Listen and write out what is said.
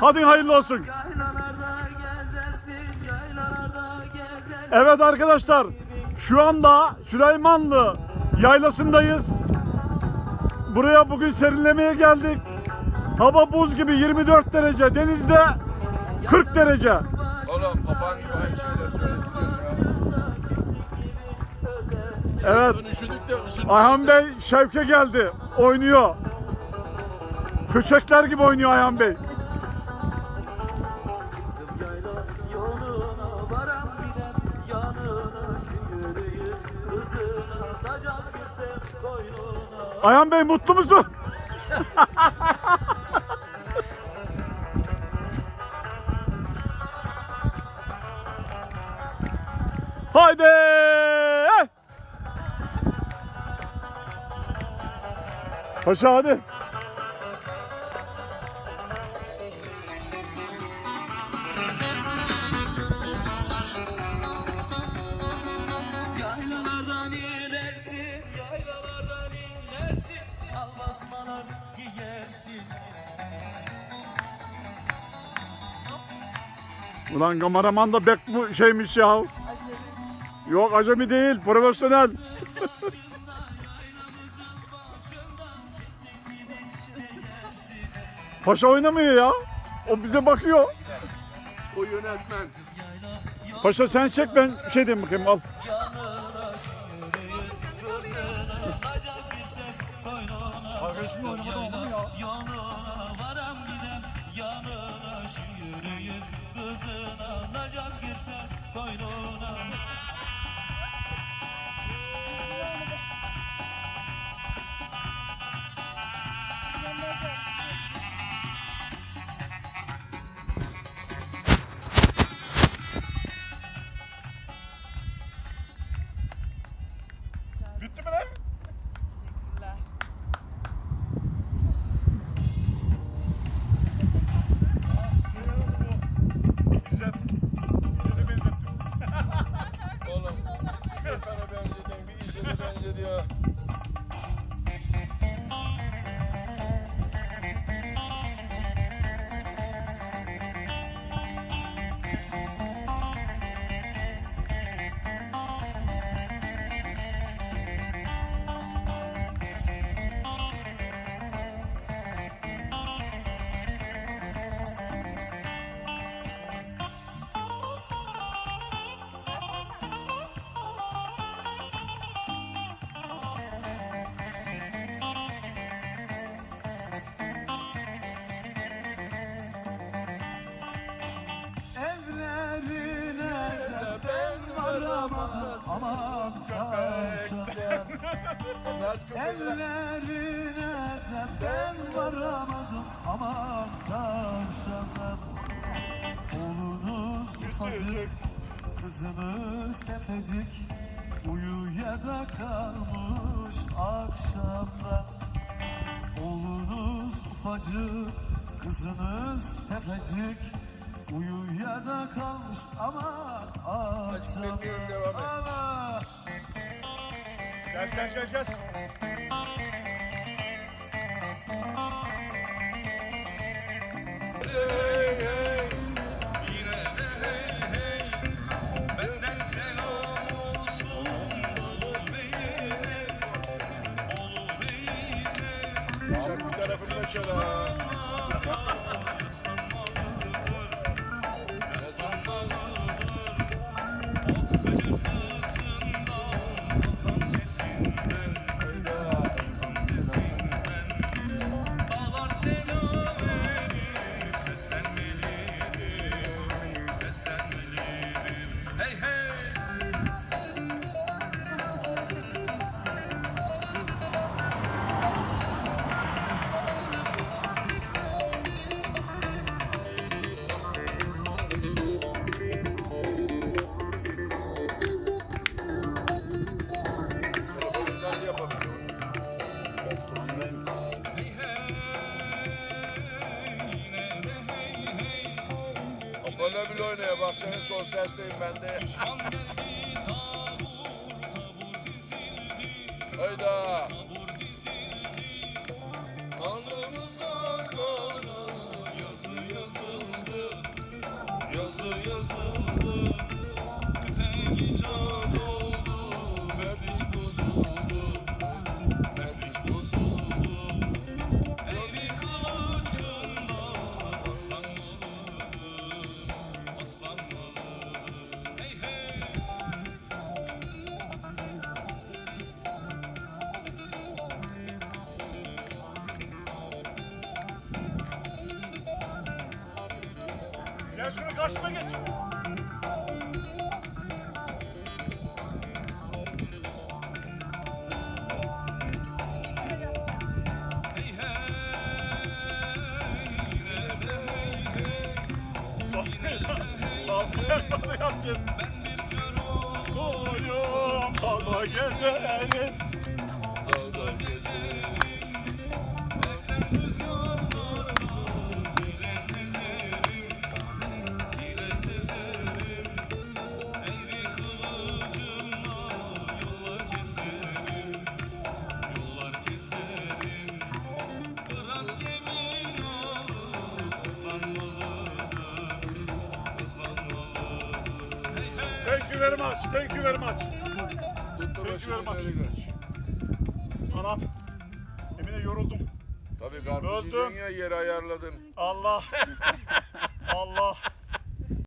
Hadi hayırlı olsun. Yaylalarda gezersin, yaylalarda gezersin. Evet arkadaşlar şu anda Süleymanlı yaylasındayız. Buraya bugün serinlemeye geldik. Hava buz gibi 24 derece. Denizde 40 derece. Oğlum papağan gibi aynı şeyler. Evet. Üşüdük de Ayhan. Bey Şevke geldi. Oynuyor. Köçekler gibi oynuyor Ayhan Bey. Ayhan Bey mutlu musun? Haydi! Paşa hadi. Ulan kameraman da bek bu şeymiş ya. Yok acemi değil, profesyonel. Paşa oynamıyor ya. O bize bakıyor. O yönetmen. Paşa sen çek ben şey diyeyim bakayım al. Evlerine de ben varamadım. Aman tavşanlar Oğlunuz ufacık, kızınız tepecik. Uyuya da kalmış akşamda Oğlunuz ufacık, kızınız tepecik. Uyuya da kalmış ama akşamda. Ama Gel gel gel gel. Hey. Benden selam Bile oynaya bak senin son sesteyim ben de. Hayda. Gel şunu karşıma geç. Ben bir kör oldum Doyum dağda gezerim. Hey Thank you very much. Thank you very much. Anam. Emine yoruldum. Tabii karpuz Öldüm. yedin ya yeri ayarladın. Allah. Allah.